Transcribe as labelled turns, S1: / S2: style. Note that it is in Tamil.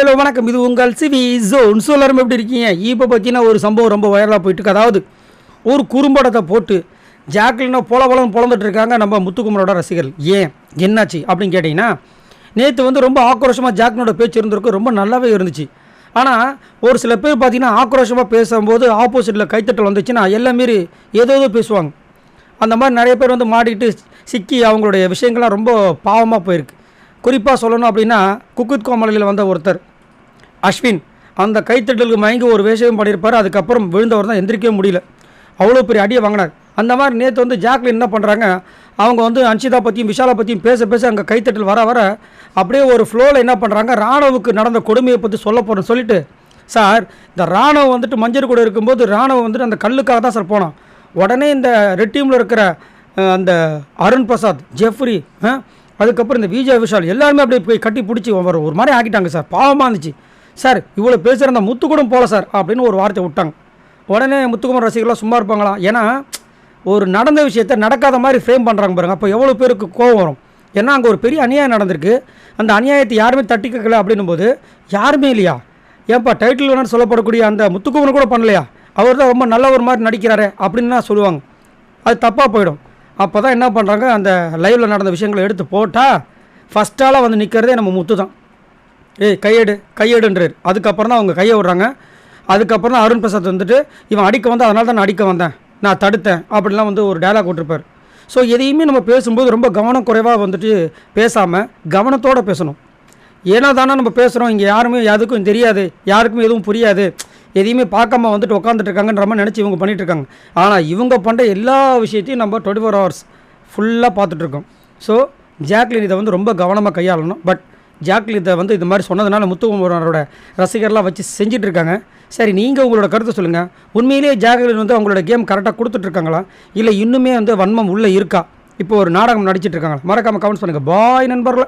S1: ஹலோ வணக்கம். இது உங்கள் சிவி ஜோன். ஸோ எப்படி இருக்கீங்க? இப்போ பார்த்தீங்கன்னா ஒரு சம்பவம் ரொம்ப வைரலாக போயிட்டு இருக்கு. அதாவது ஒரு குறும்படத்தை போட்டு ஜாக்லினா பொல பொலம் பொழந்துட்டு இருக்காங்க நம்ம முத்துக்குமரோட ரசிகர்கள். ஏன்? என்னாச்சு? அப்படின்னு கேட்டிங்கன்னா நேற்று வந்து ரொம்ப ஆக்ரோஷமாக ஜாக்லினோட பேச்சு இருந்திருக்கு. ரொம்ப நல்லாவே இருந்துச்சு. ஆனால் ஒரு சில பேர் பார்த்தீங்கன்னா ஆக்ரோஷமாக பேசும்போது ஆப்போசிட்டில் கைத்தட்டல் வந்துச்சுன்னா எல்லாம் மீறி ஏதோ ஏதோ பேசுவாங்க. அந்த மாதிரி நிறைய பேர் வந்து மாட்டிக்கிட்டு சிக்கி அவங்களுடைய விஷயங்கள்லாம் ரொம்ப பாவமாக போயிருக்கு. குறிப்பாக சொல்லணும் அப்படின்னா குக்குத் கோமலையில் வந்த ஒருத்தர். அஸ்வின் அந்த கைத்தட்டலுக்கு மயங்கி ஒரு வேஷம் பண்ணியிருப்பார் அதுக்கப்புறம் விழுந்தவர் தான் எந்திரிக்கவே முடியல. அவ்வளோ பெரிய அடியை வாங்கினார். அந்த மாதிரி நேற்று வந்து ஜாக்லின் என்ன பண்ணுறாங்க அவங்க வந்து அன்ஷிதா பற்றியும் விஷாலா பற்றியும் பேச பேச அங்கே கைத்தட்டல் வர வர அப்படியே ஒரு ஃப்ளோவில் என்ன பண்ணுறாங்க ராணுவுக்கு நடந்த கொடுமையை பற்றி சொல்ல போகிறேன் சொல்லிட்டு சார் இந்த ராணுவம் வந்துட்டு மஞ்சள் கூட இருக்கும்போது ராணுவம் வந்துட்டு அந்த கல்லுக்காக தான் சார் போனோம் உடனே இந்த ரெட் டீமில் இருக்கிற அந்த அருண் பிரசாத் ஜெஃப்ரி அதுக்கப்புறம் இந்த விஜய் விஷால் எல்லாருமே அப்படியே போய் கட்டி பிடிச்சி ஒரு மாதிரி ஆக்கிட்டாங்க சார். பாவமாக இருந்துச்சு. சார் இவ்வளோ பேசுகிற அந்த முத்துக்கூடம் போல சார் அப்படின்னு ஒரு வார்த்தை விட்டாங்க. உடனே முத்துக்குமார் ரசிகர்கள்லாம் சும்மா இருப்பாங்களா? ஏன்னா ஒரு நடந்த விஷயத்த நடக்காத மாதிரி ஃப்ரேம் பண்ணுறாங்க பாருங்க. அப்போ எவ்வளோ பேருக்கு கோவம் வரும்? ஏன்னா அங்கே ஒரு பெரிய அநியாயம் நடந்திருக்கு. அந்த அநியாயத்தை யாருமே தட்டி கேட்கல அப்படின்னும் போது யாருமே இல்லையா? ஏன்பா டைட்டில் வேணும்னு சொல்லப்படக்கூடிய அந்த முத்துக்குமரன் கூட பண்ணலையா? அவர் தான் ரொம்ப ஒரு மாதிரி நடிக்கிறாரு அப்படின்னு தான் சொல்லுவாங்க. அது தப்பாக போயிடும். அப்போ தான் என்ன பண்ணுறாங்க அந்த லைவில் நடந்த விஷயங்களை எடுத்து போட்டால் ஃபஸ்ட்டால் வந்து நிற்கிறதே நம்ம முத்து தான். ஏய் கையெடு கையெடுன்றார். அதுக்கப்புறம் தான் அவங்க கையை விடுறாங்க. அதுக்கப்புறம் தான் அருண் பிரசாத் வந்துட்டு இவன் அடிக்க வந்து அதனால தான் நான் அடிக்க வந்தேன். நான் தடுத்தேன் அப்படிலாம் வந்து ஒரு டயலாக் விட்டுருப்பார் ஸோ எதையுமே நம்ம பேசும்போது ரொம்ப கவனம் குறைவாக வந்துட்டு பேசாமல் கவனத்தோடு பேசணும். ஏன்னா தானே நம்ம பேசுகிறோம் இங்கே யாருமே எதுக்கும் தெரியாது யாருக்குமே எதுவும் புரியாது. எதையுமே பார்க்காம வந்துட்டு உட்காந்துட்டு இருக்காங்கன்ற மாதிரி நினச்சி இவங்க பண்ணிகிட்ருக்காங்க ஆனால் இவங்க பண்ணுற எல்லா விஷயத்தையும் நம்ம டுவெண்ட்டி ஃபோர் ஹவர்ஸ் ஃபுல்லாக பார்த்துட்ருக்கோம் ஸோ ஜாக்லின் இதை வந்து ரொம்ப கவனமாக கையாளணும். பட் ஜாக்லின் இதை வந்து இது மாதிரி சொன்னதுனால முத்துக்குமரனோட ரசிகர்லாம் வச்சு செஞ்சுட்டு இருக்காங்க சரி நீங்கள் உங்களோட கருத்தை சொல்லுங்கள் உண்மையிலேயே ஜாக்லின் வந்து அவங்களோட கேம் கரெக்டாக கொடுத்துட்ருக்காங்களா? இல்லை இன்னுமே வந்து வன்மம் உள்ளே இருக்கா? இப்போ ஒரு நாடகம் நடிச்சிட்டு இருக்காங்களா மறக்காமல் கமெண்ட்ஸ் பண்ணுங்கள் பாய் நண்பர்களை.